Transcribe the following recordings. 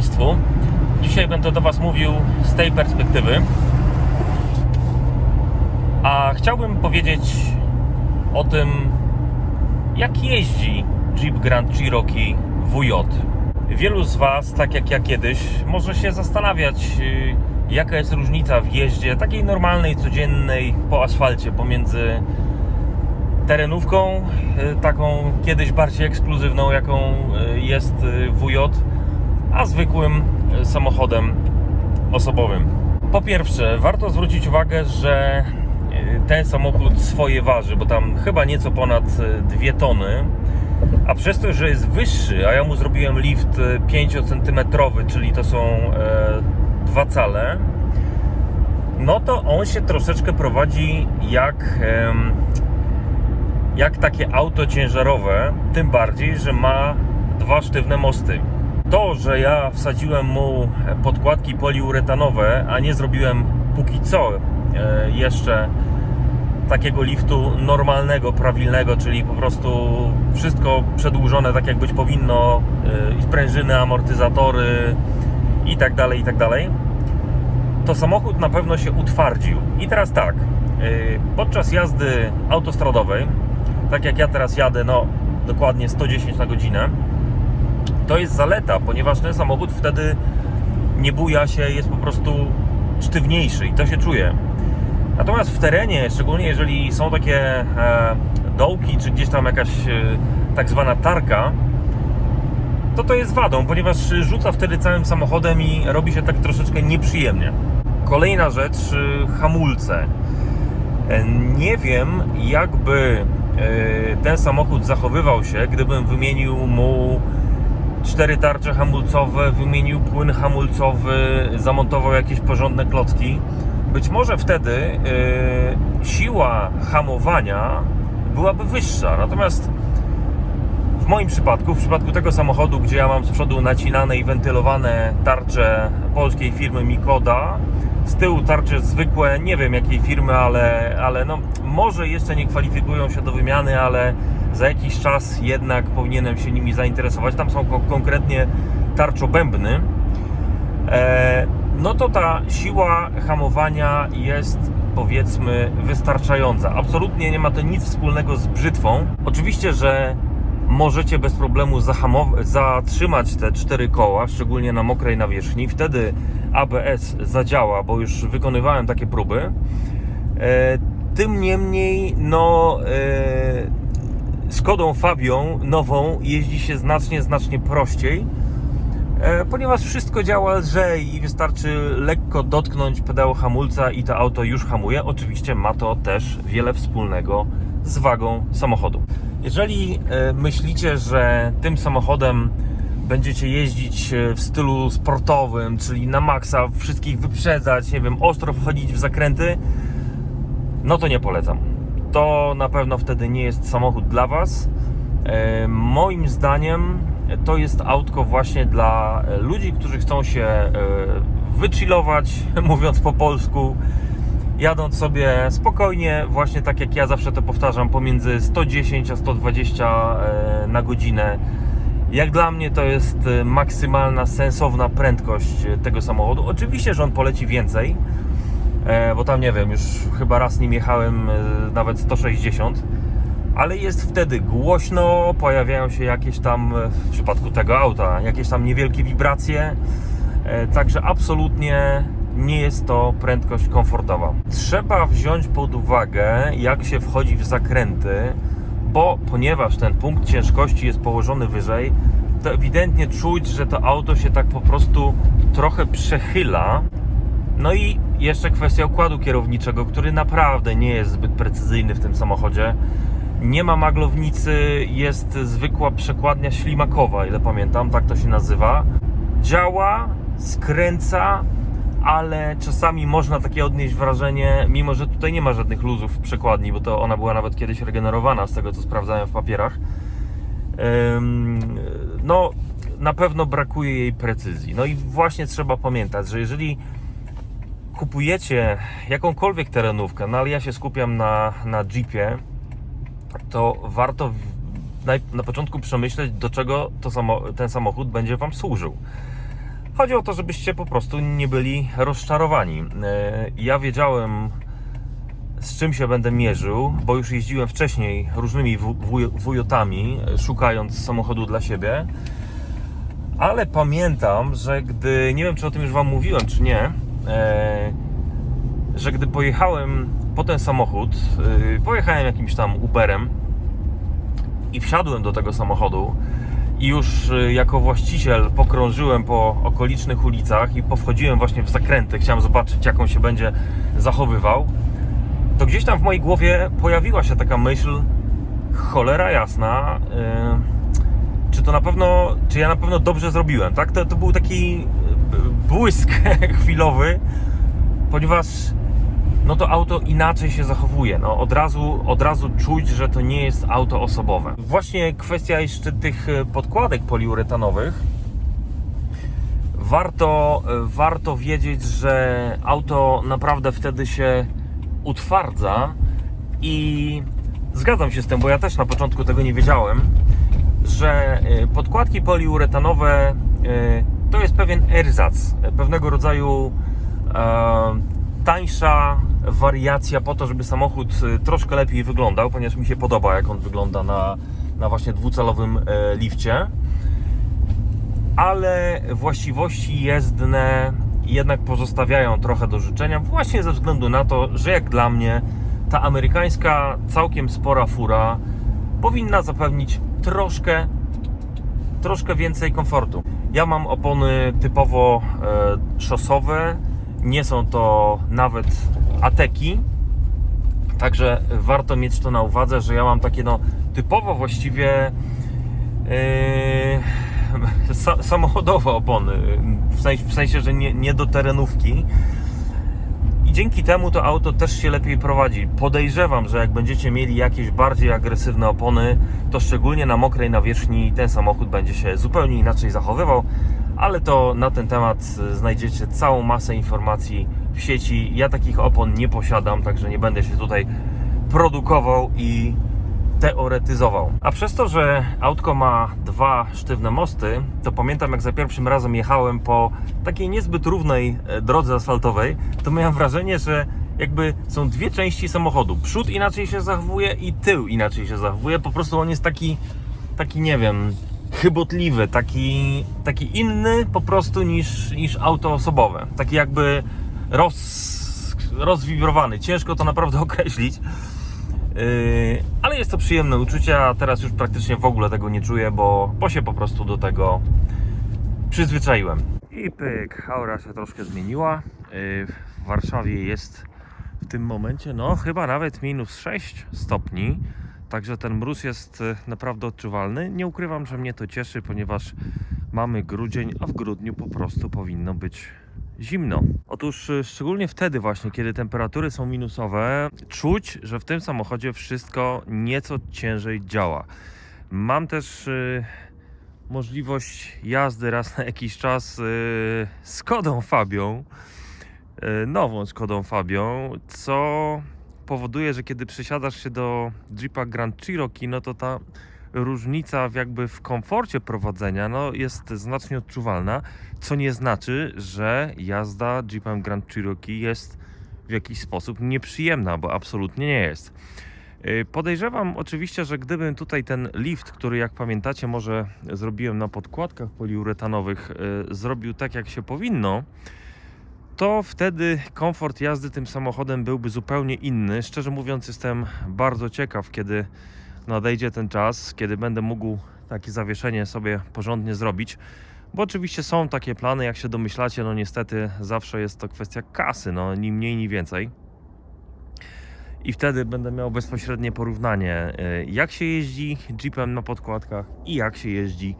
Państwu. Dzisiaj będę do Was mówił z tej perspektywy. A chciałbym powiedzieć o tym, jak jeździ Jeep Grand Cherokee WJ. Wielu z Was, tak jak ja kiedyś, może się zastanawiać, y, jaka jest różnica w jeździe takiej normalnej, codziennej po asfalcie pomiędzy terenówką, y, taką kiedyś bardziej ekskluzywną, jaką y, jest WJ, a zwykłym y, samochodem osobowym. Po pierwsze, warto zwrócić uwagę, że y, ten samochód swoje waży, bo tam chyba nieco ponad 2 tony, a przez to, że jest wyższy, a ja mu zrobiłem lift 5 cm, czyli to są e, dwa cale, no to on się troszeczkę prowadzi jak jak takie auto ciężarowe, tym bardziej, że ma dwa sztywne mosty. To, że ja wsadziłem mu podkładki poliuretanowe, a nie zrobiłem póki co e, jeszcze takiego liftu normalnego, prawilnego, czyli po prostu wszystko przedłużone tak jak być powinno, e, i sprężyny, amortyzatory i tak dalej, i tak dalej, to samochód na pewno się utwardził. I teraz tak, e, podczas jazdy autostradowej, tak jak ja teraz jadę, no dokładnie 110 na godzinę, to jest zaleta, ponieważ ten samochód wtedy nie buja się, jest po prostu sztywniejszy i to się czuje. Natomiast w terenie, szczególnie jeżeli są takie e, dołki, czy gdzieś tam jakaś e, tak zwana tarka, to to jest wadą, ponieważ rzuca wtedy całym samochodem i robi się tak troszeczkę nieprzyjemnie. Kolejna rzecz, y, hamulce. E, Nie wiem, jakby e, ten samochód zachowywał się, gdybym wymienił mu cztery tarcze hamulcowe, wymienił płyn hamulcowy, zamontował jakieś porządne klocki. Być może wtedy e, siła hamowania byłaby wyższa. Natomiast w moim przypadku, w przypadku tego samochodu, gdzie ja mam z przodu nacinane i wentylowane tarcze polskiej firmy Mikoda, z tyłu tarcze zwykłe, nie wiem jakiej firmy, ale, ale no, może jeszcze nie kwalifikują się do wymiany, ale za jakiś czas jednak powinienem się nimi zainteresować. Tam są ko- konkretnie tarczobębny. E, no to ta siła hamowania jest powiedzmy wystarczająca. Absolutnie nie ma to nic wspólnego z brzytwą. Oczywiście, że możecie bez problemu zatrzymać te cztery koła, szczególnie na mokrej nawierzchni. Wtedy ABS zadziała, bo już wykonywałem takie próby. E, tym niemniej, no, e, Skodą Fabią nową jeździ się znacznie, znacznie prościej, e, ponieważ wszystko działa lżej i wystarczy lekko dotknąć pedału hamulca i to auto już hamuje. Oczywiście ma to też wiele wspólnego z wagą samochodu. Jeżeli e, myślicie, że tym samochodem będziecie jeździć e, w stylu sportowym, czyli na maksa, wszystkich wyprzedzać, nie wiem, ostro wchodzić w zakręty, no to nie polecam. To na pewno wtedy nie jest samochód dla Was. E, moim zdaniem to jest autko właśnie dla ludzi, którzy chcą się wychillować, mówiąc po polsku, jadąc sobie spokojnie, właśnie tak jak ja zawsze to powtarzam, pomiędzy 110 a 120 e, na godzinę. Jak dla mnie to jest e, maksymalna, sensowna prędkość e, tego samochodu. Oczywiście, że on poleci więcej, bo tam nie wiem, już chyba raz nim jechałem nawet 160, ale jest wtedy głośno, pojawiają się jakieś tam, w przypadku tego auta, jakieś tam niewielkie wibracje, także absolutnie nie jest to prędkość komfortowa. Trzeba wziąć pod uwagę, jak się wchodzi w zakręty, bo ponieważ ten punkt ciężkości jest położony wyżej, to ewidentnie czuć, że to auto się tak po prostu trochę przechyla. No i jeszcze kwestia układu kierowniczego, który naprawdę nie jest zbyt precyzyjny w tym samochodzie. Nie ma maglownicy, jest zwykła przekładnia ślimakowa, ile pamiętam, tak to się nazywa. Działa, skręca, ale czasami można takie odnieść wrażenie, mimo że tutaj nie ma żadnych luzów w przekładni, bo to ona była nawet kiedyś regenerowana, z tego co sprawdzałem w papierach. No, na pewno brakuje jej precyzji. No i właśnie trzeba pamiętać, że jeżeli kupujecie jakąkolwiek terenówkę, no ale ja się skupiam na, na Jeepie, to warto na początku przemyśleć, do czego to samo, ten samochód będzie Wam służył. Chodzi o to, żebyście po prostu nie byli rozczarowani. E, Ja wiedziałem, z czym się będę mierzył, bo już jeździłem wcześniej różnymi wu- wuj- wujotami, szukając samochodu dla siebie. Ale pamiętam, że gdy, nie wiem czy o tym już Wam mówiłem, czy nie, e, że gdy pojechałem po ten samochód, e, pojechałem jakimś tam Uberem i wsiadłem do tego samochodu i już e, jako właściciel pokrążyłem po okolicznych ulicach i powchodziłem właśnie w zakręty, chciałem zobaczyć jak on się będzie zachowywał, to gdzieś tam w mojej głowie pojawiła się taka myśl, cholera jasna, e, czy to na pewno, czy ja na pewno dobrze zrobiłem, tak? To, to był taki e, błysk chwilowy, ponieważ no to auto inaczej się zachowuje. No, od, razu, od razu czuć, że to nie jest auto osobowe. Właśnie kwestia jeszcze tych e, podkładek poliuretanowych. Warto, e, warto wiedzieć, że auto naprawdę wtedy się utwardza i zgadzam się z tym, bo ja też na początku tego nie wiedziałem, że e, podkładki poliuretanowe to jest pewien erzac, pewnego rodzaju tańsza wariacja po to, żeby samochód e, troszkę lepiej wyglądał, ponieważ mi się podoba, jak on wygląda na, na właśnie dwucalowym e, lifcie. Ale właściwości jezdne jednak pozostawiają trochę do życzenia, właśnie ze względu na to, że jak dla mnie ta amerykańska całkiem spora fura powinna zapewnić troszkę, troszkę więcej komfortu. Ja mam opony typowo e, szosowe, nie są to nawet ateki, także warto mieć to na uwadze, że ja mam takie no typowo właściwie Yy, sa, samochodowe opony, w sensie, w sensie że nie, nie do terenówki. I dzięki temu to auto też się lepiej prowadzi. Podejrzewam, że jak będziecie mieli jakieś bardziej agresywne opony, to szczególnie na mokrej nawierzchni ten samochód będzie się zupełnie inaczej zachowywał, ale to na ten temat y, znajdziecie całą masę informacji w sieci. Ja takich opon nie posiadam, także nie będę się tutaj produkował i teoretyzował. A przez to, że autko ma dwa sztywne mosty, to pamiętam jak za pierwszym razem jechałem po takiej niezbyt równej e, drodze asfaltowej, to miałem wrażenie, że jakby są dwie części samochodu. Przód inaczej się zachowuje i tył inaczej się zachowuje. Po prostu on jest taki, taki nie wiem, chybotliwy, taki, taki inny po prostu niż, niż auto osobowe. Taki jakby roz, rozwibrowany. Ciężko to naprawdę określić. Yy, ale jest to przyjemne uczucie, a teraz już praktycznie w ogóle tego nie czuję, bo, bo się po prostu do tego przyzwyczaiłem. I pyk, aura się troszkę zmieniła. Yy, w Warszawie jest w tym momencie, no chyba nawet minus 6 stopni. Także ten mróz jest y, naprawdę odczuwalny. Nie ukrywam, że mnie to cieszy, ponieważ mamy grudzień, a w grudniu po prostu powinno być zimno. Otóż y, szczególnie wtedy właśnie, kiedy temperatury są minusowe, czuć, że w tym samochodzie wszystko nieco ciężej działa. Mam też y, możliwość jazdy raz na jakiś czas y, Skodą Fabią, y, nową Skodą Fabią, co powoduje, że kiedy przesiadasz się do Jeepa Grand Cherokee, no to ta różnica w jakby w komforcie prowadzenia no, jest znacznie odczuwalna, co nie znaczy, że jazda Jeepem Grand Cherokee jest w jakiś sposób nieprzyjemna, bo absolutnie nie jest. Yy, Podejrzewam oczywiście, że gdybym tutaj ten lift, który jak pamiętacie może zrobiłem na podkładkach poliuretanowych, yy, zrobił tak jak się powinno, to wtedy komfort jazdy tym samochodem byłby zupełnie inny. Szczerze mówiąc, jestem bardzo ciekaw, kiedy nadejdzie ten czas, kiedy będę mógł takie zawieszenie sobie porządnie zrobić. Bo oczywiście są takie plany, jak się domyślacie, no niestety zawsze jest to kwestia kasy, no ni mniej, ni więcej. I wtedy będę miał bezpośrednie porównanie, y, jak się jeździ Jeepem na podkładkach i jak się jeździ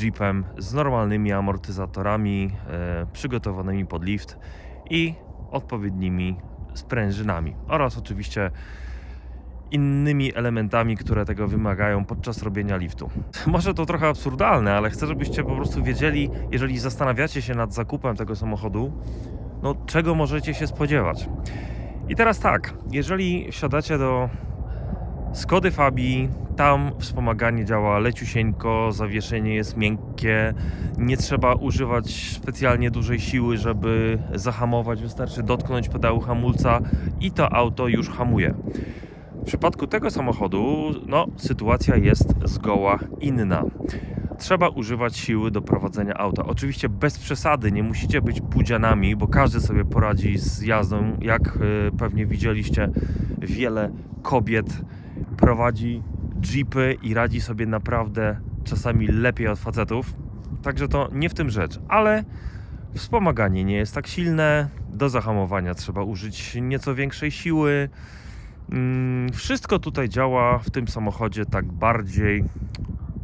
Jeepem z normalnymi amortyzatorami e, przygotowanymi pod lift i odpowiednimi sprężynami oraz oczywiście innymi elementami, które tego wymagają podczas robienia liftu. Może to trochę absurdalne, ale chcę, żebyście po prostu wiedzieli, jeżeli zastanawiacie się nad zakupem tego samochodu, no czego możecie się spodziewać. I teraz tak, jeżeli wsiadacie do Skody Fabii, tam wspomaganie działa leciusieńko, zawieszenie jest miękkie, nie trzeba używać specjalnie dużej siły, żeby zahamować, wystarczy dotknąć pedału hamulca i to auto już hamuje. W przypadku tego samochodu, no, sytuacja jest zgoła inna. Trzeba używać siły do prowadzenia auta. Oczywiście bez przesady, nie musicie być pudzianami, bo każdy sobie poradzi z jazdą. Jak y, pewnie widzieliście, wiele kobiet prowadzi jeepy i radzi sobie naprawdę czasami lepiej od facetów. Także to nie w tym rzecz, ale wspomaganie nie jest tak silne. Do zahamowania trzeba użyć nieco większej siły. Mm, Wszystko tutaj działa w tym samochodzie tak bardziej,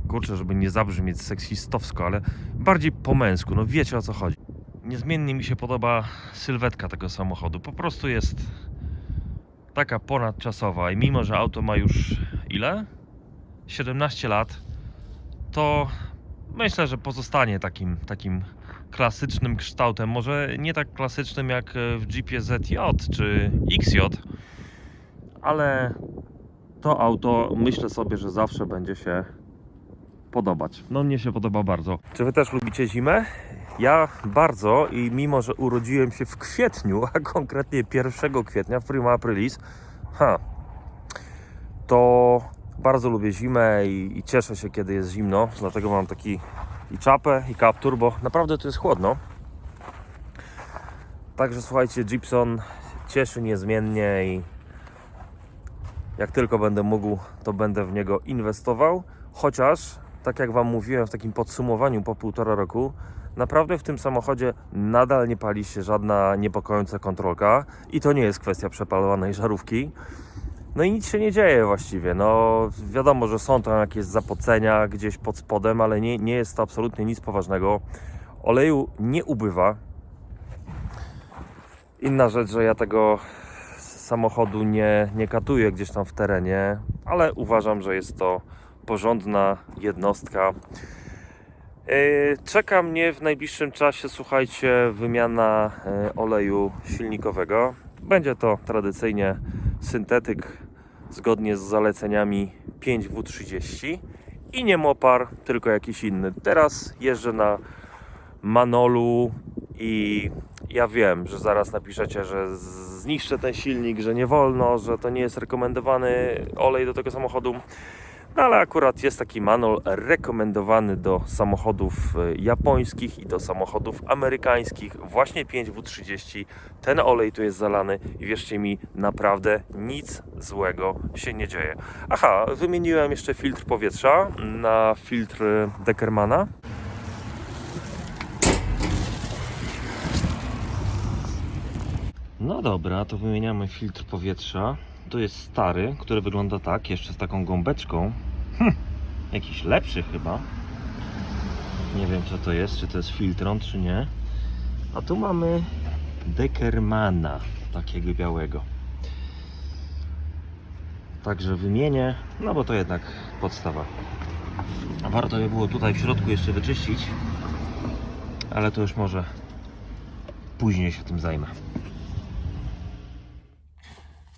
kurczę, żeby nie zabrzmieć seksistowsko, ale bardziej po męsku. No wiecie o co chodzi. Niezmiennie mi się podoba sylwetka tego samochodu. Po prostu jest taka ponadczasowa i mimo, że auto ma już ile? 17 lat, to myślę, że pozostanie takim, takim klasycznym kształtem. Może nie tak klasycznym jak w Jeepie ZJ czy XJ, ale to auto myślę sobie, że zawsze będzie się podobać. No mnie się podoba bardzo. Czy wy też lubicie zimę? Ja bardzo i mimo, że urodziłem się w kwietniu, a konkretnie 1 kwietnia, w prima aprilis, ha, to bardzo lubię zimę i, i cieszę się, kiedy jest zimno, dlatego mam taki i czapę, i kaptur, bo naprawdę tu jest chłodno. Także słuchajcie, Gibson cieszy niezmiennie i jak tylko będę mógł, to będę w niego inwestował. Chociaż, tak jak Wam mówiłem w takim podsumowaniu po półtora roku, naprawdę w tym samochodzie nadal nie pali się żadna niepokojąca kontrolka i to nie jest kwestia przepalowanej żarówki. No i nic się nie dzieje właściwie. No wiadomo, że są tam jakieś zapocenia gdzieś pod spodem, ale nie, nie jest to absolutnie nic poważnego. Oleju nie ubywa. Inna rzecz, że ja tego samochodu nie, nie katuję gdzieś tam w terenie, ale uważam, że jest to porządna jednostka. Yy, Czeka mnie w najbliższym czasie, słuchajcie, wymiana yy, oleju silnikowego. Będzie to tradycyjnie syntetyk zgodnie z zaleceniami 5W30 i nie Mopar, tylko jakiś inny. Teraz jeżdżę na Manolu i ja wiem, że zaraz napiszecie, że zniszczę ten silnik, że nie wolno, że to nie jest rekomendowany olej do tego samochodu. No ale akurat jest taki manual rekomendowany do samochodów e, japońskich i do samochodów amerykańskich. Właśnie 5W30. Ten olej tu jest zalany i wierzcie mi, naprawdę nic złego się nie dzieje. Aha, wymieniłem jeszcze filtr powietrza na filtr Deckermana. No dobra, to wymieniamy filtr powietrza. To jest stary, który wygląda tak, jeszcze z taką gąbeczką. Hm, jakiś lepszy chyba. Nie wiem co to jest, czy to jest filtron, czy nie. A tu mamy Deckermana, takiego białego. Także wymienię, no bo to jednak podstawa. Warto by było tutaj w środku jeszcze wyczyścić, ale to już może później się tym zajmę.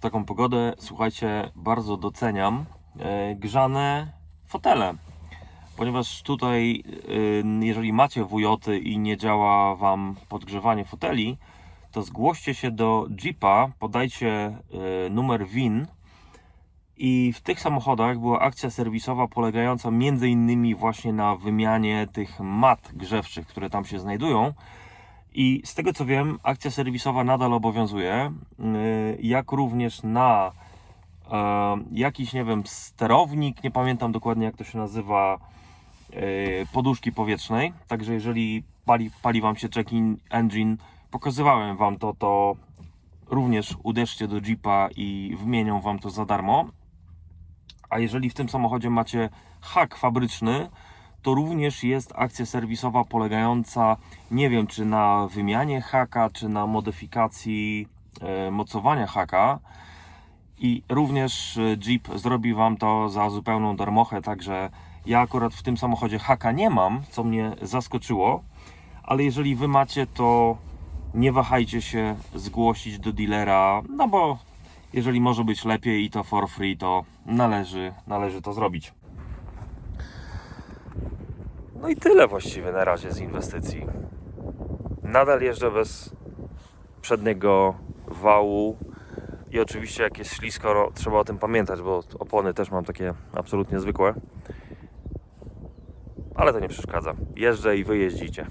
Taką pogodę, słuchajcie, bardzo doceniam e, grzane fotele. Ponieważ tutaj, e, jeżeli macie wujoty i nie działa Wam podgrzewanie foteli, to zgłoście się do Jeepa, podajcie e, numer WIN i w tych samochodach była akcja serwisowa polegająca między innymi właśnie na wymianie tych mat grzewczych, które tam się znajdują. I z tego co wiem, akcja serwisowa nadal obowiązuje, yy, jak również na e, jakiś, nie wiem, sterownik, nie pamiętam dokładnie jak to się nazywa, yy, poduszki powietrznej. Także jeżeli pali, pali Wam się check-in engine, pokazywałem Wam to, to również uderzcie do Jeepa i wymienią Wam to za darmo. A jeżeli w tym samochodzie macie hak fabryczny, to również jest akcja serwisowa polegająca, nie wiem czy na wymianie haka, czy na modyfikacji e, mocowania haka. I również e, Jeep zrobi Wam to za zupełną darmochę, także ja akurat w tym samochodzie haka nie mam, co mnie zaskoczyło, ale jeżeli Wy macie, to nie wahajcie się zgłosić do dealera, no bo jeżeli może być lepiej i to for free, to należy, należy to zrobić. No i tyle właściwie na razie z inwestycji. Nadal jeżdżę bez przedniego wału i oczywiście jak jest ślisko, trzeba o tym pamiętać, bo opony też mam takie absolutnie zwykłe. Ale to nie przeszkadza. Jeżdżę i wy jeździcie.